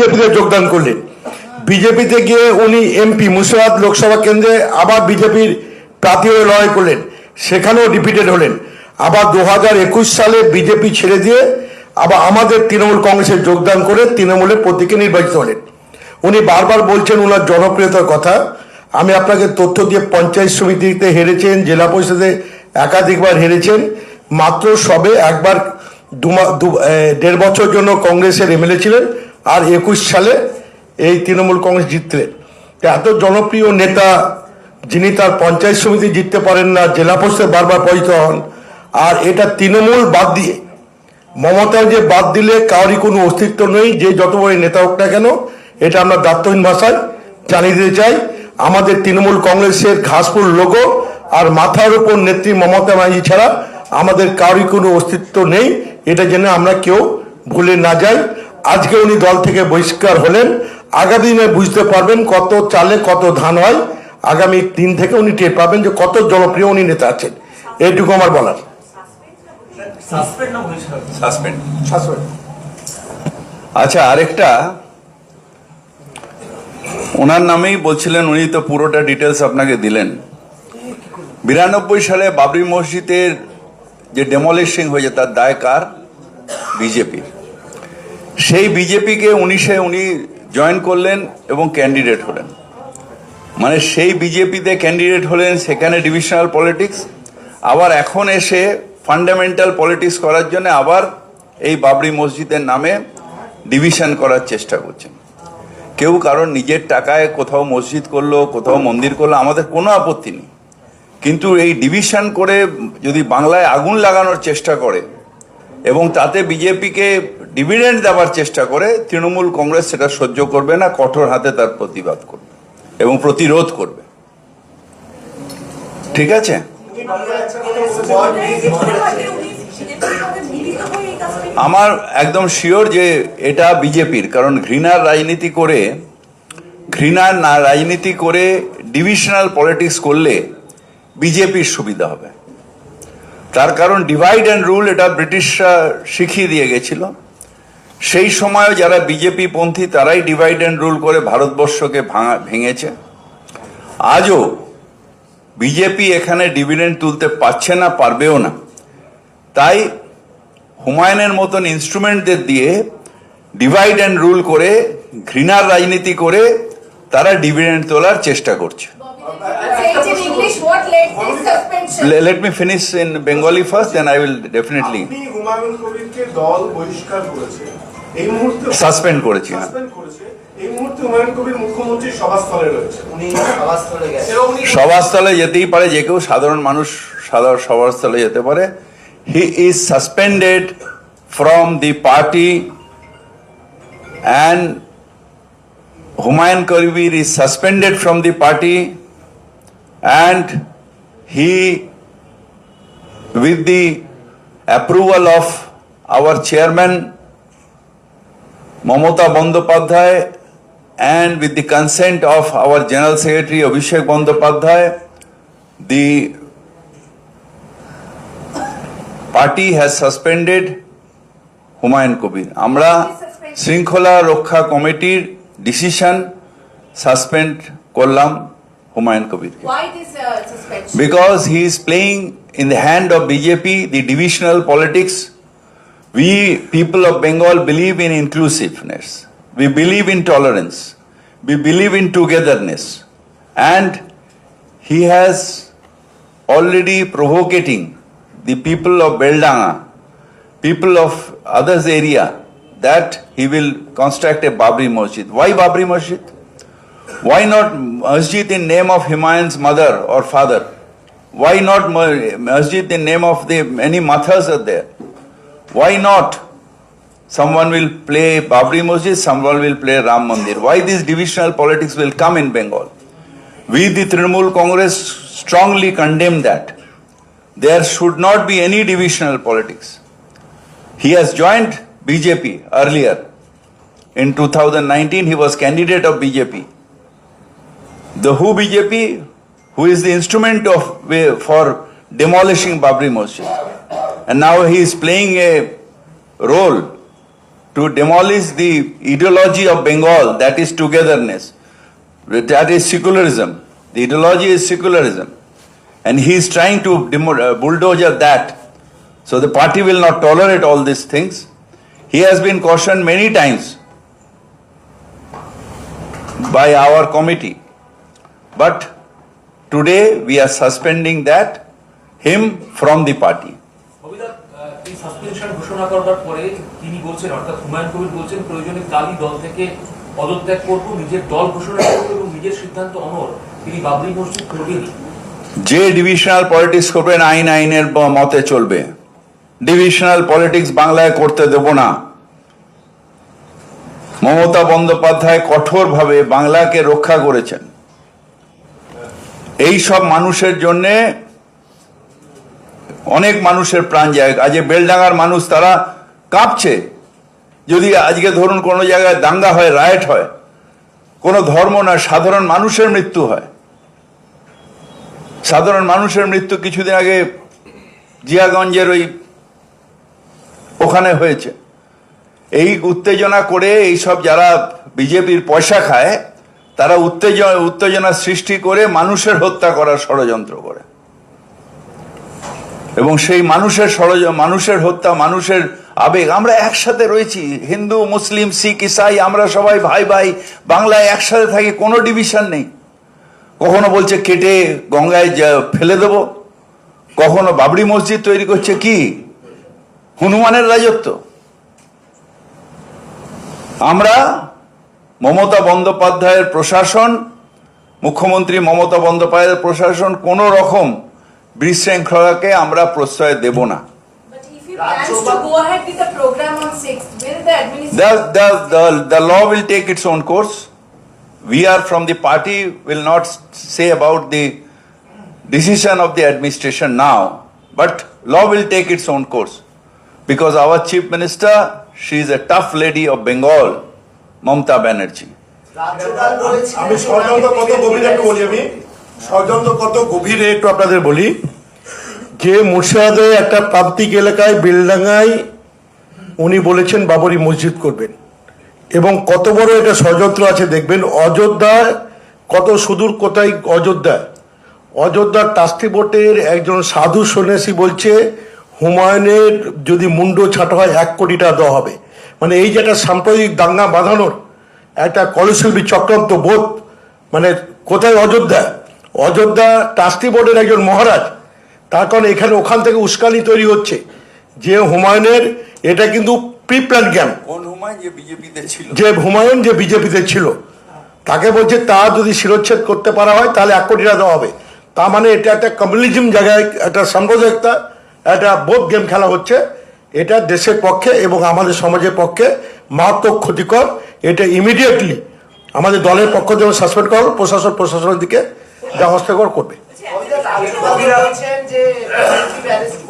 বিজেপিতে যোগদান করলেন। বিজেপিতে গিয়ে উনি এমপি, মুর্শিদাবাদ লোকসভা কেন্দ্রে আবার বিজেপির প্রার্থী হয়ে লড়াই করলেন। সেখানেও রিপিটেড হলেন। আবার দু হাজার একুশ সালে বিজেপি ছেড়ে দিয়ে আবার আমাদের তৃণমূল কংগ্রেসে যোগদান করে তৃণমূলের প্রতীকে নির্বাচিত হলেন। উনি বারবার বলছেন ওনার জনপ্রিয়তার কথা। আমি আপনাকে তথ্য দিয়ে পঞ্চায়েত সমিতিতে হেরেছেন, জেলা পরিষদে একাধিকবার হেরেছেন। মাত্র সবে একবার দু দেড় বছর জন্য কংগ্রেসের এমএলএ ছিলেন। আর একুশ সালে এই তৃণমূল কংগ্রেস জিতলেন তা এত জনপ্রিয় নেতা যিনি তার পঞ্চায়েত সমিতি জিততে পারেন না, জেলা পরিষদে বারবার পরিচিত হন, আর এটা তৃণমূল বাদ দিয়ে মমতা যে বাদ দিলে কারোরই কোনো অস্তিত্ব নেই, যে যত বড় নেতা হোক না কেন, এটা আমরা দায়িত্বহীন ভাষায় জানিয়ে দিতে চাই। আমাদের তৃণমূল কংগ্রেসের ঘাসপুর লোগো আর মাথার উপর নেত্রী মমতা ব্যানার্জি ছাড়া আমাদের কারোরই কোনো অস্তিত্ব নেই। এটা জেনে আমরা কেউ ভুলে না যাই। আজকে উনি দল থেকে বহিষ্কার হলেন। আগামী দিনে বুঝতে পারবেন কত চালে কত ধান হয়। আগামী দিন থেকে উনি টের পাবেন যে কত জনপ্রিয় উনি নেতা আছেন। এইটুকু আমার বলার। সাসপেন্ড আচ্ছা আরেকটা। ওনার নামেই বলছিলেন উনি তো পুরোটা ডিটেলস আপনাকে দিলেন। বিরানব্বই সালে বাবরি মসজিদের যে ডেমলিশিং হয়েছে তার দায় কার বিজেপির সেই বিজেপিকে উনিশে উনি জয়েন করলেন এবং ক্যান্ডিডেট হলেন। মানে সেই বিজেপিতে ক্যান্ডিডেট হলেন সেখানে ডিভিশনাল পলিটিক্স, আবার এখন এসে ফান্ডামেন্টাল পলিটিক্স করার জন্য আবার এই বাবরি মসজিদের নামে ডিভিশন করার চেষ্টা করছেন। কেউ কারণ নিজের টাকায় কোথাও মসজিদ করল, কোথাও মন্দির করল, আমাদের কোনো আপত্তি নেই। কিন্তু এই ডিভিশন করে যদি বাংলায় আগুন লাগানোর চেষ্টা করে এবং তাতে বিজেপিকে ডিভিডেন্ড দেওয়ার চেষ্টা করে তৃণমূল কংগ্রেস সেটা সহ্য করবে না, কঠোর হাতে তার প্রতিবাদ করবে এবং প্রতিরোধ করবে। ঠিক আছে? আমার একদম শিওর যে এটা বিজেপির, কারণ ঘৃণার রাজনীতি করে, ঘৃণার না রাজনীতি করে ডিভিশনাল পলিটিক্স করলে বিজেপির সুবিধা হবে। তার কারণ ডিভাইড অ্যান্ড রুল এটা ব্রিটিশরা শিখিয়ে দিয়ে গেছিল। সেই সময় যারা বিজেপি পন্থী, তারাই ডিভাইড অ্যান্ড রুল করে ভারতবর্ষকে ভাঙা, ভেঙেছে। আজও বিজেপি এখানে ডিভিডেন্ড তুলতে পারছে না, পারবেও না। তাই হুমায়ুনের মতন ইনস্ট্রুমেন্টদের দিয়ে ডিভাইড অ্যান্ড রুল করে, ঘৃণার রাজনীতি করে তারা ডিভিডেন্ড তোলার চেষ্টা করছে। It in English, what led this suspension? Will definitely আপনি হুমায়ুন কবিরকে দল বহিষ্কার করেছে। এই মুহূর্তে সাসপেন্ড করেছি হ্যাঁ। সাসপেন্ড করেছে। এই মুহূর্তে হুমায়ুন কবির মুখ্যমন্ত্রীর সভাস্থলে রয়েছে। উনি সভাস্থলে গেছেন এবং উনি সভাস্থলে যেতেই পারে যে কেউ সাধারণ মানুষ সাধারণ সভাস্থলে যেতে পারে। He is suspended from the party and Humayun Kabir is suspended from the party and he with the approval of our chairman Mamata Bandyopadhyay and with the consent of our General Secretary Abhishek Bandyopadhyay, the party has suspended Humayun Kabir আমরা শৃঙ্খলা রক্ষা কমিটির decision suspend করলাম Humayun Kabir. Why this uh, suspension? Because he is playing in the hand of BJP, the divisional politics. We people of Bengal believe in inclusiveness. We believe in tolerance. We believe in togetherness. And he has already provoking the people of Beldanga, people of others area, that he will construct a Babri Masjid. Why Babri Masjid? Why not masjid in name of Humayun's mother or father? Why not ma- masjid in name of the many mathas are there? Why not? Someone will play Babri Masjid, someone will play Ram Mandir. Why this divisional politics will come in Bengal? We, the Trinamool Congress, strongly condemn that. There should not be any divisional politics. He has joined BJP earlier. In 2019, he was candidate of BJP. The who BJP, who is the instrument of for demolishing Babri Masjid, and now he is playing a role to demolish the ideology of Bengal, that is togetherness, that is secularism. The ideology is secularism. And he is trying to uh, bulldoze that. So the party will not tolerate all these things. He has been cautioned many times by our committee. But today we are suspending that, him from the party. অভিদার এই suspension ঘোষণা করবার পরে তিনি বলছেন অর্থাৎ হুমায়ুন কবির বলছেন প্রয়োজনে কালই দল থেকে পদত্যাগ করব নিজের দল ঘোষণা করব এবং নিজের সিদ্ধান্ত অনর তিনি বাবরি মসজিদ করবেনই। যে ডিভিশনাল পলিটিক্স করবেন আইন আইনের মতে চলবে। ডিভিশনাল পলিটিক্স বাংলায় করতে দেব না। মমতা বন্দ্যোপাধ্যায় কঠোরভাবে বাংলাকে রক্ষা করেছেন। এই সব মানুষের জন্য অনেক মানুষের প্রাণ যায়। আজ বেলডাঙ্গার মানুষ তারা কাঁপছে। যদি আজকে ধরুন কোনো জায়গায় দাঙ্গা হয়, রায়ট হয়, কোনো ধর্ম না, সাধারণ মানুষের মৃত্যু হয়। সাধারণ মানুষের মৃত্যু কিছুদিন আগে জিয়াগঞ্জের ওই ওখানে হয়েছে। এই উত্তেজনা করে এই সব যারা বিজেপির পয়সা খায় তারা উত্তেজনা উত্তেজনা সৃষ্টি করে মানুষের হত্যা করার ষড়যন্ত্র করে। এবং সেই মানুষের ষড়য, মানুষের হত্যা, মানুষের আবেগ, আমরা একসাথে রয়েছি। হিন্দু, মুসলিম, শিখ, ইসাই, আমরা সবাই ভাই ভাই, বাংলায় একসাথে থাকি, কোনো ডিভিশন নেই। কখনো বলছে কেটে গঙ্গায় ফেলে দেব। কখনো বাবরি মসজিদ তৈরি করছে কি? হনুমানের রাজত্ব। আমরা মমতা বন্দ্যোপাধ্যায়ের প্রশাসন মুখ্যমন্ত্রী মমতা বন্দ্যোপাধ্যায়ের প্রশাসন কোনো রকম বিশৃঙ্খলাকে আমরা প্রশ্রয় দেব না But if he plans to go ahead with the program on sixth, will the administration? The, the, the, the law will take its own course. We are from the party, will not say about the decision of the administration now, but law will take its own course. Because our chief minister, she is a tough lady of Bengal, Mamta Banerjee. আমি ষড়যন্ত্র কত গভীরে একটু বলি আমি? ষড়যন্ত্র গভীরে একটু আপনাদের বলি? যে মুর্শিদাবাদে একটা প্রান্তিক এলাকায় বেলডাঙ্গায় উনি বলেছেন বাবরি মসজিদ করবেন। এবং কত বড় এটা ষড়যন্ত্র আছে দেখবেন, অযোধ্যার কত সুদূর কোথায় অযোধ্যা। অযোধ্যার ট্রাস্টি বোর্ডের একজন সাধু সন্ন্যাসী বলছে, হুমায়ুনের যদি মুন্ড ছাটা হয়, এক কোটি টাকা দেওয়া হবে। মানে এই যে একটা সাম্প্রদায়িক দাঙ্গা বাঁধানোর একটা কলশিল্পী চক্রান্ত বোধ মানে কোথায় অযোধ্যা? অযোধ্যা ট্রাস্টি বোর্ডের একজন মহারাজ তার কারণ এখানে ওখান থেকে উস্কানি তৈরি হচ্ছে। যে হুমায়ুনের এটা কিন্তু প্রি প্ল্যান ক্যাম্প যে বিজেপিতে যে হুমায়ুন যে বিজেপিতে ছিল। তাকে বলছে তা যদি শিরোচ্ছেদ করতে পারা হয় তাহলে এক কোটি টাকা দেওয়া হবে। তার মানে এটা একটা কমিউনিজম জায়গায় একটা সাম্প্রদায়িকতা একটা বোধ গেম খেলা হচ্ছে। এটা দেশের পক্ষে এবং আমাদের সমাজের পক্ষে মারাত্মক ক্ষতিকর। এটা ইমিডিয়েটলি আমাদের দলের পক্ষ থেকে সাসপেন্ড করা প্রশাসন প্রশাসনের দিকে যা হস্তক্ষর করবে।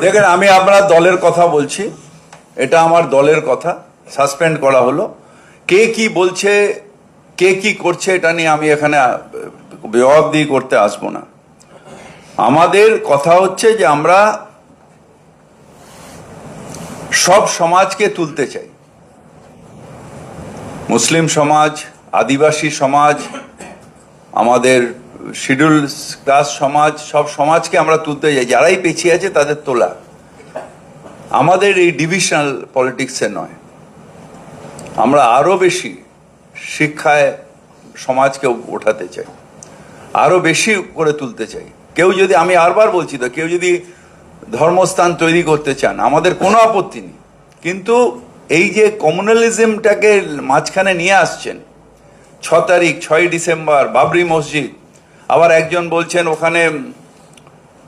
দেখেন, আমি আপনার দলের কথা বলছি। এটা আমার দলের কথা। সাসপেন্ড করা হলো। কে কি বলছে, কে কি করছে, এটা নিয়ে আমি এখানে জবাবদিহি করতে আসব না। আমাদের কথা হচ্ছে যে আমরা সব সমাজকে তুলতে চাই। মুসলিম সমাজ, আদিবাসী সমাজ, আমাদের শিডিউল ক্লাস সমাজ, সব সমাজকে আমরা তুলতে চাই। যারাই পেছিয়ে আছে তাদের তোলা। আমাদের এই ডিভিশনাল পলিটিক্সে নয়। আমরা আরও বেশি শিক্ষায় সমাজকে ওঠাতে চাই। আরও বেশি করে তুলতে চাই। কেউ যদি, আমি আরবার বলছি তো, কেউ যদি ধর্মস্থান তৈরি করতে চান, আমাদের কোনো আপত্তি নেই। কিন্তু এই যে কমিউনালিজমটাকে মাঝখানে নিয়ে আসছেন, ছ তারিখ, ছয় ডিসেম্বর, বাবরি মসজিদ, আবার একজন বলছেন ওখানে,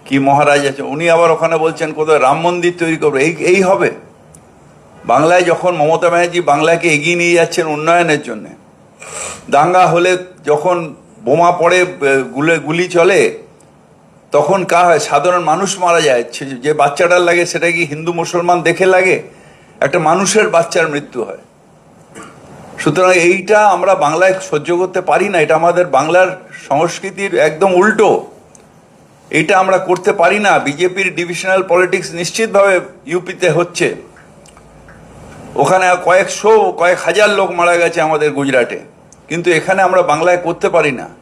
কি মহারাজ আছে, উনি আবার ওখানে বলছেন কোথাও রাম মন্দির তৈরি করবে, এই এই হবে। বাংলায় যখন মমতা ব্যানার্জি বাংলাকে এগিয়ে নিয়ে যাচ্ছেন উন্নয়নের জন্য, দাঙ্গা হলে যখন বোমা পড়ে গুলে, গুলি চলে তখন কা হয়? সাধারণ মানুষ মারা যায়। যে বাচ্চাটার লাগে, সেটা কি হিন্দু মুসলমান দেখে লাগে? একটা মানুষের বাচ্চার মৃত্যু হয়। সুতরাং এইটা আমরা বাংলায় সহ্য করতে পারি না। এটা আমাদের বাংলার সংস্কৃতির একদম উল্টো। এটা আমরা করতে পারি না। বিজেপির ডিভিশনাল পলিটিক্স নিশ্চিতভাবে ইউপিতে হচ্ছে। ওখানে কয়েকশো কয়েক হাজার লোক মারা গেছে আমাদের গুজরাটে। কিন্তু এখানে আমরা বাংলায় করতে পারি না।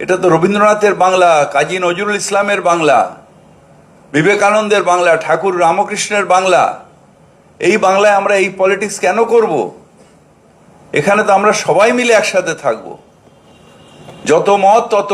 এটা তো রবীন্দ্রনাথের বাংলা, কাজী নজরুল ইসলামের বাংলা, বিবেকানন্দের বাংলা, ঠাকুর রামকৃষ্ণের বাংলা। এই বাংলায় আমরা এই পলিটিক্স কেন করব? এখানে তো আমরা সবাই মিলে একসাথে থাকব। যত মত, তত